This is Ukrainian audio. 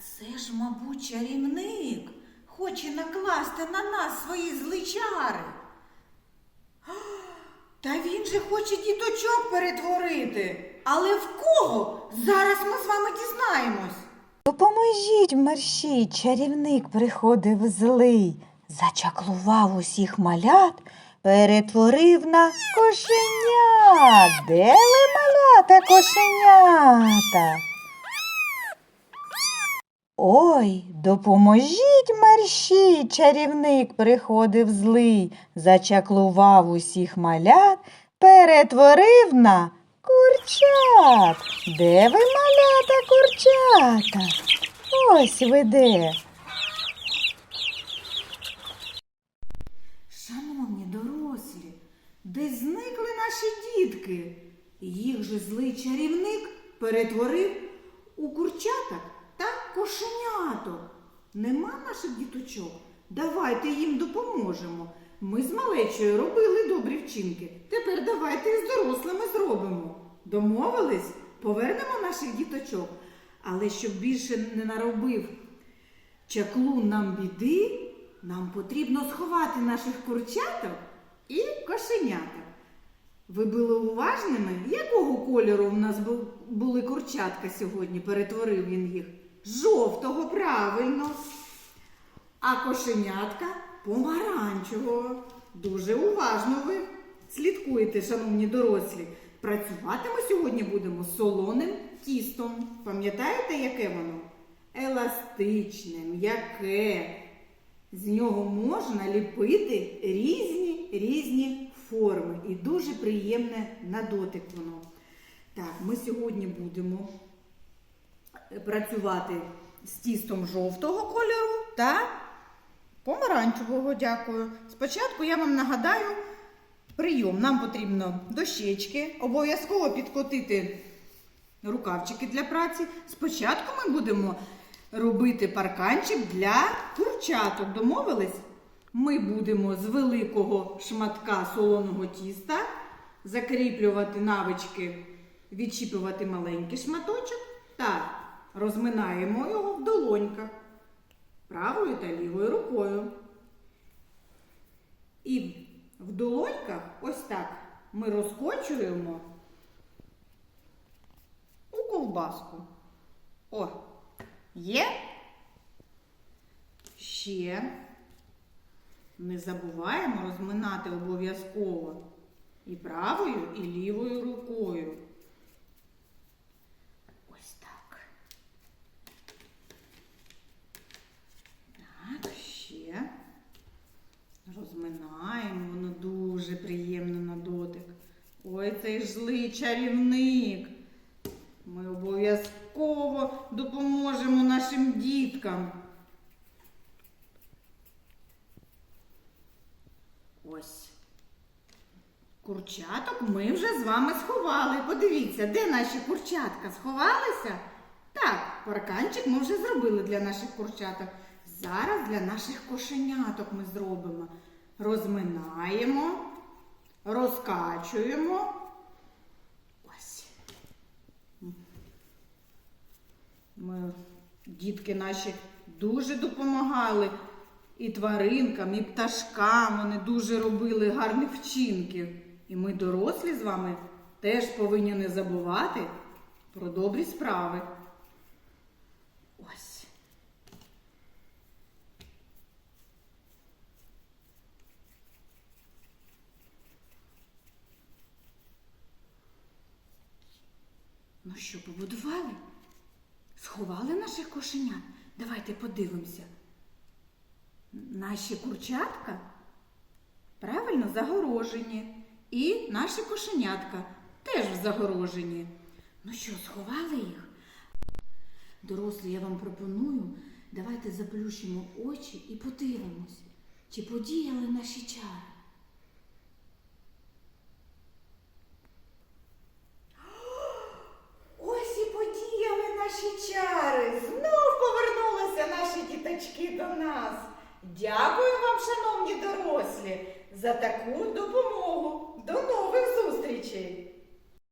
це ж, мабуть, чарівник хоче накласти на нас свої злі чари. А, Та він же хоче діточок перетворити. Але в кого? Зараз ми з вами дізнаємось. Допоможіть мерщій, чарівник приходив злий, зачаклував усіх малят, перетворив на кошенят. Де ви малята кошенята? Ой, допоможіть мерщій, чарівник приходив злий, зачаклував усіх малят, перетворив на курчат. Де ви малята курчата? Ось ви де. Шановні дорослі, де зникли наші дітки? Їх же злий чарівник перетворив у курчаток кошеняток. Нема наших діточок? Давайте їм допоможемо. Ми з малечою робили добрі вчинки. Тепер давайте і з дорослими зробимо. Домовились? Повернемо наших діточок. Але щоб більше не наробив чаклун нам біди, нам потрібно сховати наших курчаток і кошеняток. Ви були уважними? Якого кольору в нас були курчатка сьогодні? Перетворив він їх? Жовтого, правильно. А кошенятка помаранчевого. Дуже уважно ви слідкуєте, шановні дорослі. Працювати ми сьогодні будемо солоним тістом. Пам'ятаєте, яке воно? Еластичне, м'яке. З нього можна ліпити різні різні форми. І дуже приємне на дотик воно. Так, ми сьогодні будемо працювати з тістом жовтого кольору та помаранчевого, дякую. Спочатку я вам нагадаю прийом. Нам потрібно дощечки, обов'язково підкотити рукавчики для праці. Спочатку ми будемо робити парканчик для курчаток. Домовились? Ми будемо з великого шматка солоного тіста закріплювати навички, відчіпувати маленький шматочок та розминаємо його в долоньках правою та лівою рукою. І в долоньках ось так ми розкочуємо у ковбаску. О, є. Ще не забуваємо розминати обов'язково і правою, і лівою рукою. Ось так. Так, ще. Розминаємо, воно дуже приємно на дотик. Ой, цей ж злий чарівник. Ми обов'язково допоможемо нашим діткам. Ось. Курчаток ми вже з вами сховали. Подивіться, де наші курчатка сховалися? Так, парканчик ми вже зробили для наших курчаток. Зараз для наших кошеняток ми зробимо. Розминаємо, розкачуємо. Ось. Ми, дітки наші дуже допомагали і тваринкам, і пташкам. Вони дуже робили гарних вчинків. І ми, дорослі з вами, теж повинні не забувати про добрі справи. Ось. Ну що, побудували? Сховали наших кошенят? Давайте подивимося. Наші курчатка правильно загорожені. І наші кошенятка теж в загорожені. Ну що, сховали їх? Дорослі, я вам пропоную, давайте заплющимо очі і подивимось, чи подіяли наші чари. діточки до нас. Дякую вам, шановні дорослі, за таку допомогу. До нових зустрічей!